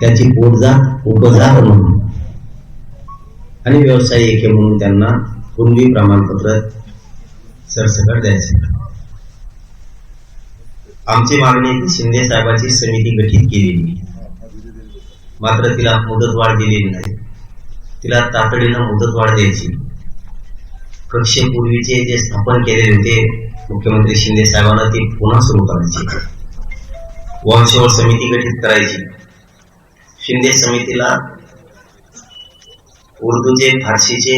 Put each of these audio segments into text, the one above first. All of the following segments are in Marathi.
त्याची पोटजा उपजार म्हणून. आणि व्यवसायिक म्हणून त्यांना पूर्वी प्रमाणपत्र सरसकट द्यायचे. आमची मागणी शिंदे साहेबांची समिती गठीत केलेली मात्र तिला मुदतवाढ दिलेली नाही. तिला तातडीनं मुदतवाढ द्यायची. कक्षेपूर्वीचे जे स्थापन केलेले होते मुख्यमंत्री शिंदे साहेबांना ती पुन्हा सुरू करायची. वंशवळ समिती गठीत करायची. शिंदे समितीला उर्दूचे फारसीचे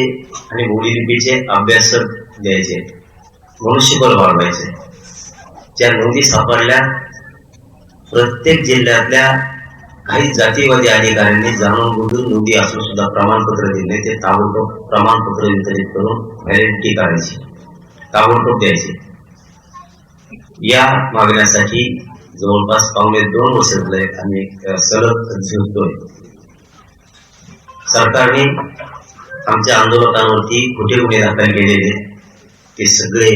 आणि बोलीलिपीचे अभ्यासक द्यायचे. मनुष्यबळ वाढवायचे. ज्या नोंदी सापडल्या प्रत्येक जिल्ह्यातल्या काही जातीवादी अधिकाऱ्यांनी जाणून बुजून नोंदी असून सुद्धा प्रमाणपत्र दिले. ते ताबडतोब प्रमाणपत्र वितरित करून व्हॅलिडिटी काढायची ताबडतोब द्यायची. या मागण्यासाठी जवळपास पावणे दोन वर्ष झाले आम्ही सलग झुलतोय सरकारने आमच्या आंदोलकांवरती खोटे गुन्हे दाखल केलेले ते सगळे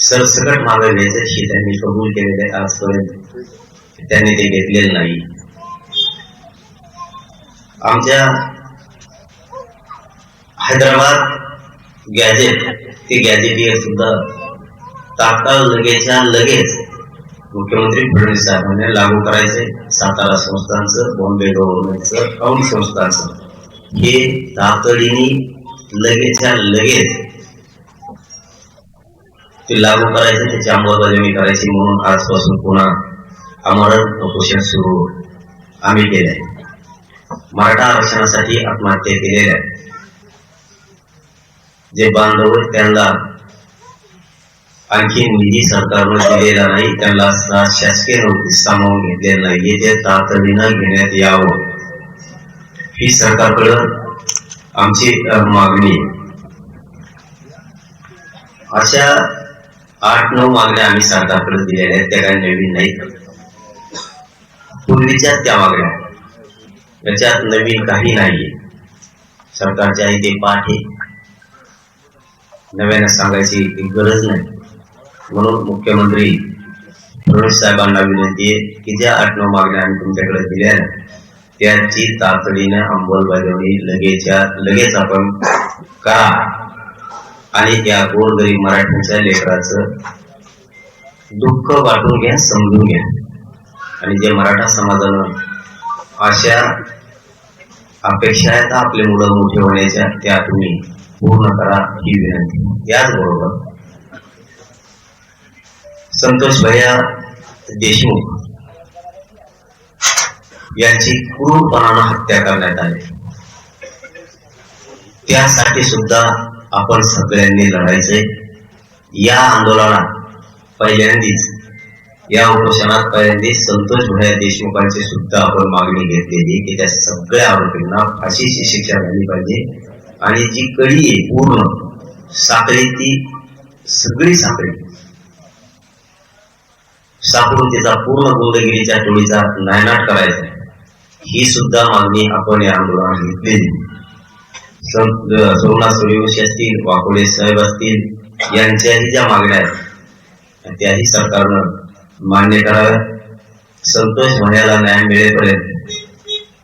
सरसकट मागे घ्यायचे त्यांनी कबूल केलेले आजपर्यंत. त्यांनी ते घेतलेले नाही. आमच्या हैदराबाद गॅजेट ते गॅजेटियर सुद्धा तात्काळ लगेच्या लगेच मुख्यमंत्री फडणवीस साहेबांनी लागू करायचे. सातारा संस्थांचं बॉम्बे गव्हर्नमेंटचं औंड संस्थांचं. हे तातडीने लगेचच्या लगेच ते लागू करायचे त्याची अंमलबजावणी करायची म्हणून आजपासून पुन्हा आमरण उपोषण सुरू आम्ही केलंय. मराठा आरक्षणासाठी आत्महत्या केलेल्या जे बांधव आहेत त्यांना आणखी निधी सरकारवर दिलेला नाही. त्यांना शासकीय नोटीस सामावून घेतलेला नाही येथे तातडीनं घेण्यात यावं. ही सरकारकडं आमची मागणी आहे. अशा आठ नऊ मागण्या आम्ही सरकारकडे दिलेल्या आहेत. त्या काही नवीन नाहीत पूर्वीच्या त्या मागण्या त्याच्यात याच्यात नवीन काही नाही सरकारच्या इथे पाठ आहे. नव्यानं सांगायची गरज नाही. म्हणून मुख्यमंत्री फडणवीस साहेबांना विनंती आहे की ज्या आठ नऊ मागण्या आम्ही तुमच्याकडे दिल्या त्याची तातडीने अंमलबजावणी लगेचच्या लगेच आपण करा. आणि त्या गोरगरीब मराठ्यांच्या लेकराचं दुःख वाटून घ्या समजून घ्या. आणि जे मराठा समाजानं अशा अपेक्षा आहेत आपले मुलं मोठे होण्याच्या त्या तुम्ही पूर्ण करा ही विनंती. याचबरोबर संतोष भैया देशमुख यांची क्रूरपणानं हत्या करण्यात आली. त्यासाठी सुद्धा आपण सगळ्यांनी लढायचंय. या आंदोलनात पहिल्यांदीच या उपोषणात पहिल्यांदी संतोष भैया देशमुखांची सुद्धा आपण मागणी घेतलेली की त्या सगळ्या आरोपींना फाशीची शिक्षा झाली पाहिजे. आणि जी कडी आहे पूर्ण साखळी ती सगळी साखळी साकृतीचा तिचा पूर्ण गुंडगिरीच्या टोळीचा नायनाट करायचा ही सुद्धा मागणी आपण या आंदोलनात घेतलेली सोमनाथ सूर्यवंशी असतील वाकोडे साहेब असतील यांच्याही ज्या मागण्या आहेत त्याही सरकारनं मान्य कराव्या संतोष म्हणायला न्याय मिळेपर्यंत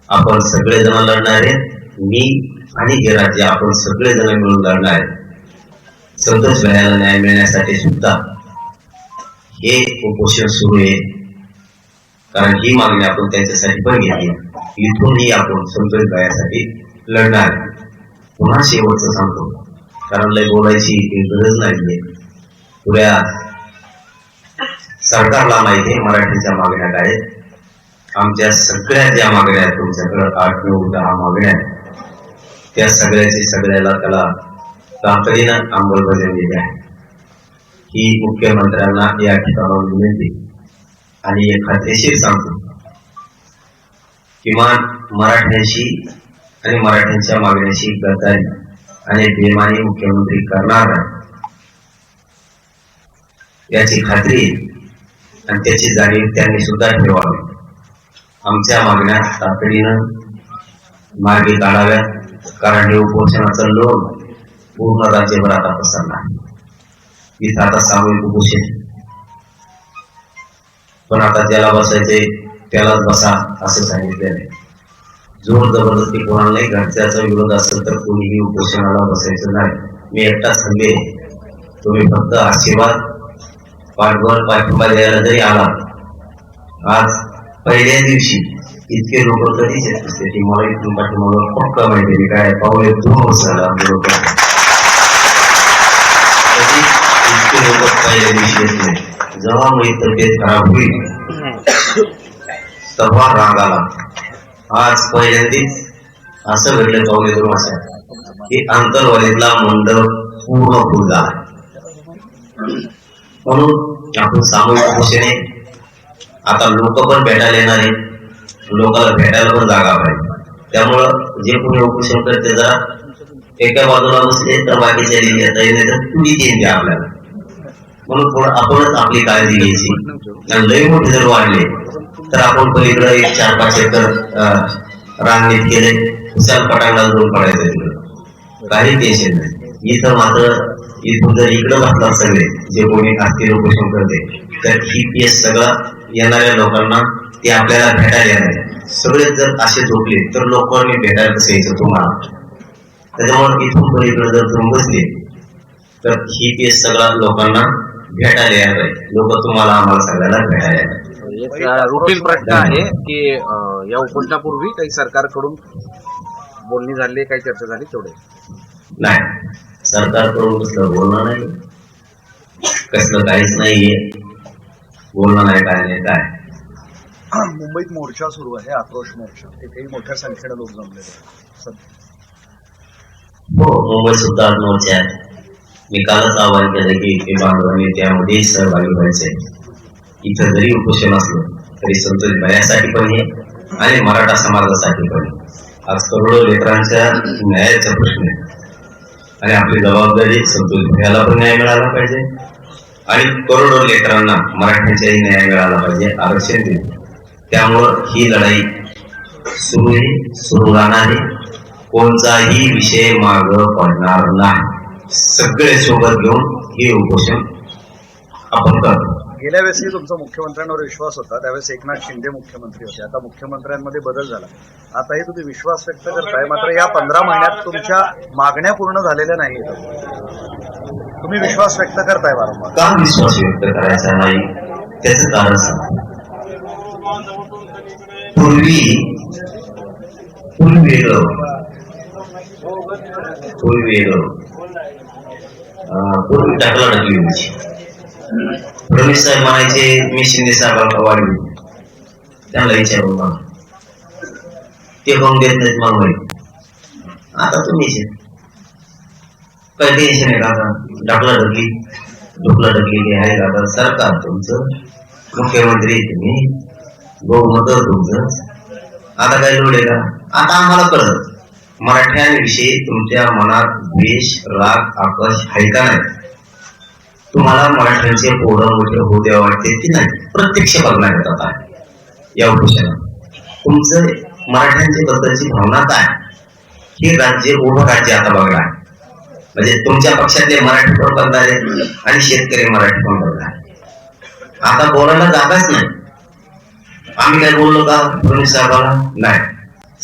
आपण सगळेजण लढणार आहेत. मी आणि हे राज्य आपण सगळेजण मिळून लढणार आहेत. संतोष म्हणायला न्याय मिळण्यासाठी सुद्धा हे उपोषण सुरू आहे. कारण ही मागणी आपण त्यांच्यासाठी पण घेतली इथूनही आपण संतोष भयासाठी लढणार पुन्हा शेवटचं सांगतो. कारण लय बोलायची गरज नाहीये पुऱ्या सरकारला माहिती आहे मराठीच्या मागण्या काय आमच्या सगळ्या ज्या मागण्या आहेत तुमच्याकडं आठ नऊ दहा मागण्या आहेत त्या सगळ्याची सगळ्याला त्याला तातडीनं अंमलबजावणी आहे ही मुख्यमंत्र्यांना या ठिकाणावर विनंती. आणि खात्रीशीर सांगतो. किमान मराठ्यांशी आणि मराठ्यांच्या मागण्याशी गद्दारी आणि बेमानी मुख्यमंत्री करणार नाही. याची खात्री आणि त्याची जाणीव त्यांनी सुद्धा ठेवावी. आमच्या मागण्या तातडीनं मागे काढाव्यात. कारण हे उपोषणाचं लोक पूर्ण राज्यभर आता आहे इथं आता सामूहिक उपोषण पण आता ज्याला बसायचे त्यालाच बसा असं सांगितलेलं आहे. जोर जबरदस्ती कोणाला नाही घरच्याचा विरोध असेल तर कोणीही उपोषणाला बसायचं नाही. मी एकटा सांगेन तुम्ही फक्त आशीर्वाद पाठबळ पाठिंबा द्यायला जरी आला आज पहिल्या दिवशी इतके लोक कधीच येत असते ती मला इथून पाठीमागं पक्का माहिती काय पावले दोन वर्षाला लोक. इतके लोक नाही जेव्हा तब्येत खराब होईल तेव्हा राग आला आज पहिल्यांदाच असं घडलं चौघे दोन वर्षात की आंतरवालीतला मंडप पूर्ण फुलला म्हणून आपण सामूहिक दिशेने आता लोक पण भेटायला येणार आहेत लोकांना भेटायला पण जागा पाहिजे त्यामुळं जे कोणी उपोषण करते जरा एका बाजूला बसले तर बाकीच्या लिहिली आता येणे तर तुडी देईन आपल्याला म्हणून थोडं आपणच आपली काळजी घ्यायची. आणि लय मोठे जर वाढले तर आपण पलीकडे एक चार पाच एकर अं, रांगणीत केले विशाल पटांगणाला जाऊन पडायचं तिकडं. काही टेन्शन नाही. इथं मात्र इथून जर इकडं बसणार सगळे जे कोणी असतील उपोषण करते तर ही पीएस सगळं येणाऱ्या लोकांना ते आपल्याला भेटायला येणार आहे. सगळेच जर असे झोपले तर लोकांनी भेटायला कसं यायचं तुम्हाला? त्याच्यामुळे इथून पलीकडे जर तुम्ही बसले तर ही पीएस सगळ्या लोकांना भेटायला लोक तुम्हाला आम्हाला सगळ्याला भेटायला आहे. एक रुटीन प्रश्न आहे की अं, या उपोषणापूर्वी काही सरकारकडून बोलणी झाली काही चर्चा झाली तेवढे? नाही. सरकारकडून कसलं बोलणं नाही. कसलं काहीच नाहीये. बोलणं नाही काय नाही काय? मुंबईत मोर्चा सुरू आहे आक्रोश मोर्चा. तिथेही मोठ्या संख्येने लोक जमलेले आहेत. सध्या हो मुंबई सुद्धा मोर्चे आहे. मी कालच आवाहन केलं की इथे बांधवांनी त्यामध्ये सहभागी व्हायचे इथं जरी उपोषण असलं तरी संतोष न्यायासाठी पण हे आणि मराठा समाजासाठी पण. आज करोडो लेकरांच्या न्यायाचा प्रश्न आहे. आणि आपली जबाबदारी संतोष भयाला पण न्याय मिळाला पाहिजे आणि करोडो लेकरांना मराठ्यांच्याही न्याय मिळाला पाहिजे आरक्षण दिले. त्यामुळं ही लढाई सुरू आहे सुरू राहणार आहे. कोणताही विषय मार्ग पडणार नाही. सगळे सोबत घेऊन हे उपोषण आपण करतो. गेल्या वेळेसही तुमचा मुख्यमंत्र्यांवर विश्वास होता त्यावेळेस एकनाथ शिंदे मुख्यमंत्री होते. आता मुख्यमंत्र्यांमध्ये बदल झाला. आताही तुम्ही विश्वास व्यक्त करताय मात्र या पंधरा महिन्यात तुमच्या मागण्या पूर्ण झालेल्या नाहीत तुम्ही विश्वास व्यक्त करताय वारंवार. का विश्वास व्यक्त करायचा नाही? त्याचं कारण सांग. पूर्वी पूर्वी वेगळं पूर्वी वेगळं पूर्वी टाकला टाकली होती फडणवीस साहेब म्हणायचे मी शिंदे साहेबांना वाढवी त्यांना विचारून मग ते पण देत नाहीत मग आता तुम्हीच काही टेन्शन आहे का आता ढकली ढोकला ढकली आहे काका सरकार तुमचं मुख्यमंत्री तुम्ही बहुमत तुमचं आता काय लोड आहे का? आता आम्हाला कळत मराठ्यांविषयी तुमच्या मनात द्वेष राग आकाश आहे का नाही? तुम्हाला मराठ्यांचे पोरं मोठे होऊ द्या वाटते की नाही? प्रत्यक्ष बघण्यात येतात आहे. या उपोषणात तुमचं मराठ्यांच्या बद्दलची भावना काय? हे राज्य उभं राज्य आता बघणार आहे. म्हणजे तुमच्या पक्षातले मराठी पण बघणारे आणि शेतकरी मराठी पण बघणार आता बोलायला जागाच नाही. आम्ही काय बोललो का? फडणवीस साहेबाला? नाही.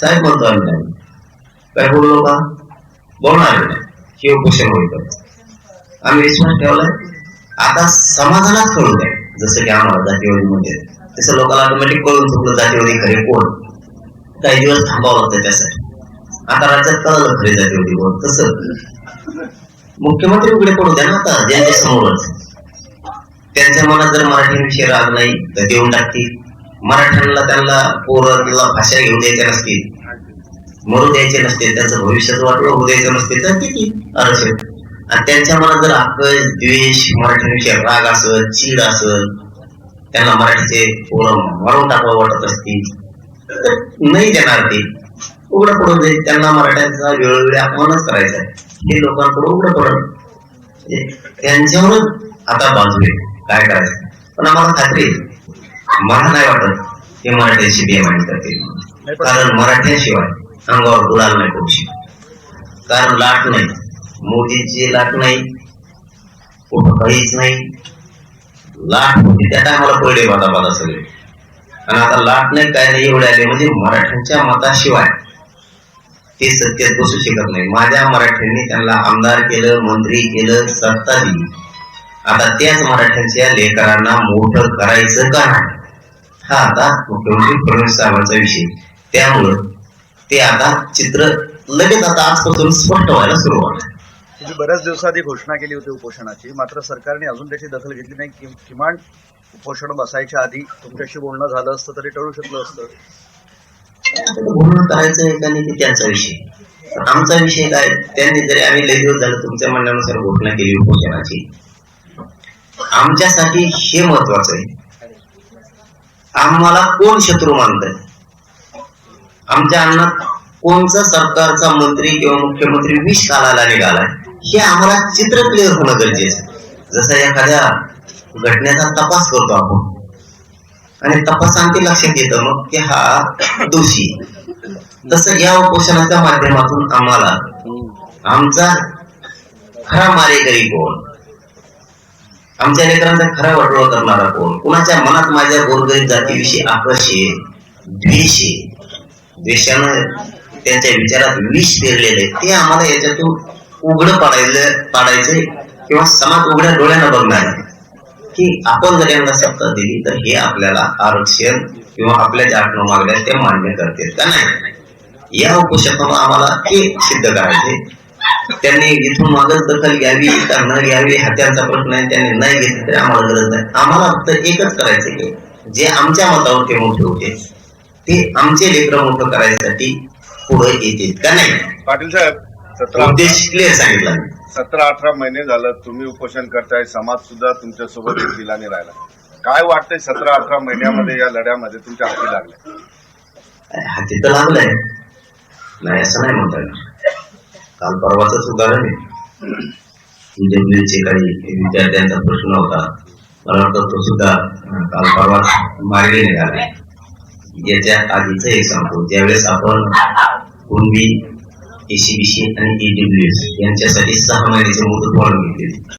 साहेब म्हणतो आम्ही नाही काय बोललो का बोलणार नाही हे उपोषण होईल आम्ही विश्वास ठेवलाय आता समाजालाच कळू द्या जसं की आम्हाला जातीवादी म्हणजे तसं लोकांना ऑटोमॅटिक कळून चुकलं जातीवादी खरे कोण काही दिवस थांबावं लागतं त्यासाठी आता राज्यात कळलं खरे जातीवादी कोण तसं मुख्यमंत्री उघडे पडू द्या ना आता ज्यांच्या समोरच त्यांच्या मनात जर मराठीविषयी राग नाही तर देऊन टाकतील मराठ्यांना त्यांना पोरं भाषा घेऊन द्यायच्या नसतील मरू द्यायचे नसते त्यांचं भविष्यात वाटलं होऊ द्यायचं नसते तर किती आरक्षण आणि त्यांच्या मनात जर आकल द्वेष मराठीविषयी राग असल चीड असल त्यांना मराठीचे पोरं मारून टाकावं वाटत असतील तर नाही देणार ते. उघडं पडून जाईल त्यांना मराठ्यांचा वेळोवेळी अपमानच करायचा आहे. हे लोकांकडून उघडं पडत म्हणजे त्यांच्यावरच आता बाजू आहे काय करायचं. पण आम्हाला खात्री मला नाही वाटत हे मराठ्यांशी बेमानी करतील. कारण मराठ्यांशिवाय अंगावर गुलाल नाही पडू शकत. कारण लाट नाही. मोदीची लाट नाही. कुठं काहीच नाही. लाट होती त्या टायमाला पडले बाता बाता सगळे. आणि आता लाट नाही काय नाही एवढे आले. म्हणजे मराठ्यांच्या मताशिवाय ते सत्तेत बसू शकत नाही. माझ्या मराठ्यांनी त्यांना आमदार केलं मंत्री केलं सत्ता दिली. आता त्याच मराठ्यांच्या लेकरांना मोठं करायचं का नाही? हा आता मुख्यमंत्री फडणवीस साहेबांचा विषय. त्यामुळं ते आता चित्र लगेच आता आजपासून स्पष्ट व्हायला सुरुवात. तुम्ही बऱ्याच दिवसाआधी घोषणा केली होती उपोषणाची मात्र सरकारने अजून त्याची दखल घेतली नाही. कि- किमान उपोषण बसायच्या आधी तुमच्याशी बोलणं झालं असतं तरी टळू शकलं असतं. बोलणं करायचं आहे का त्यांचा विषय. आमचा विषय काय? त्यांनी जरी आम्ही लई दिवस झालं तुमच्या म्हणण्यानुसार घोषणा केली उपोषणाची. आमच्यासाठी हे महत्वाचं आहे. आम्हाला कोण शत्रू मानतंय? आमच्या अन्नात कोणचा सरकारचा मंत्री किंवा मुख्यमंत्री विष घालायला निघालाय हे आम्हाला चित्र क्लिअर होणं गरजेचं जसं एखाद्या घटनेचा तपास करतो आपण आणि तपासांती लक्षात येतं मग की हा दोषी तसं या उपोषणाच्या माध्यमातून आम्हाला आमचा खरा मारेकरी कोण? आमच्या लेकरांचा खरा वाटोळ करणारा कोण? कुणाच्या मनात माझ्या गोरगरीब जातीविषयी आकर्ष द्वेष आहे? द्वेषानं त्यांच्या विचारात विष पेरलेलं आहे ते आम्हाला याच्यातून उघड पाडायचं पाडायचंय किंवा समाज उघड्या डोळ्यानं बघणार आहे. की आपण जर यांना सत्ता दिली तर हे आपल्याला आरक्षण किंवा आपल्या ज्या आठवण मागल्या ते मान्य करतील का नाही? या उपोषणातून आम्हाला हे सिद्ध करायचे. त्यांनी इथून मागच दखल घ्यावी का न घ्यावी हा त्यांचा प्रश्न आहे त्यांनी नाही घेतली तरी आम्हाला गरज नाही. आम्हाला फक्त एकच करायचं की जे आमच्या मतावर ते मोठे होते. ते आमचे लेकरं मोठं करायसाठी पुढे येतील का नाही? पाटील साहेब सतरा उद्देश क्लिअर सांगितला. सतरा अठरा महिने झालं तुम्ही उपोषण करताय समाज सुद्धा तुमच्यासोबत दिलाने राहिला. काय वाटतंय सतरा अठरा महिन्यामध्ये या लढ्यामध्ये तुमच्या हाती लागले हाती तर लागलंय. नाही असं नाही म्हणता येणार. काल परवाच उदाहरण आहे. इंटरव्ह्यूचे काही विद्यार्थ्यांचा प्रश्न होता. मला वाटतं तो सुद्धा काल परवा मार्गे निघाला. याच्या आधीच एक सांगतो ज्यावेळेस आपण कुणबी एसीबीसी आणि ईडब्ल्यूएस यांच्यासाठी सहा महिन्याचे मुदत वाढवून घेतली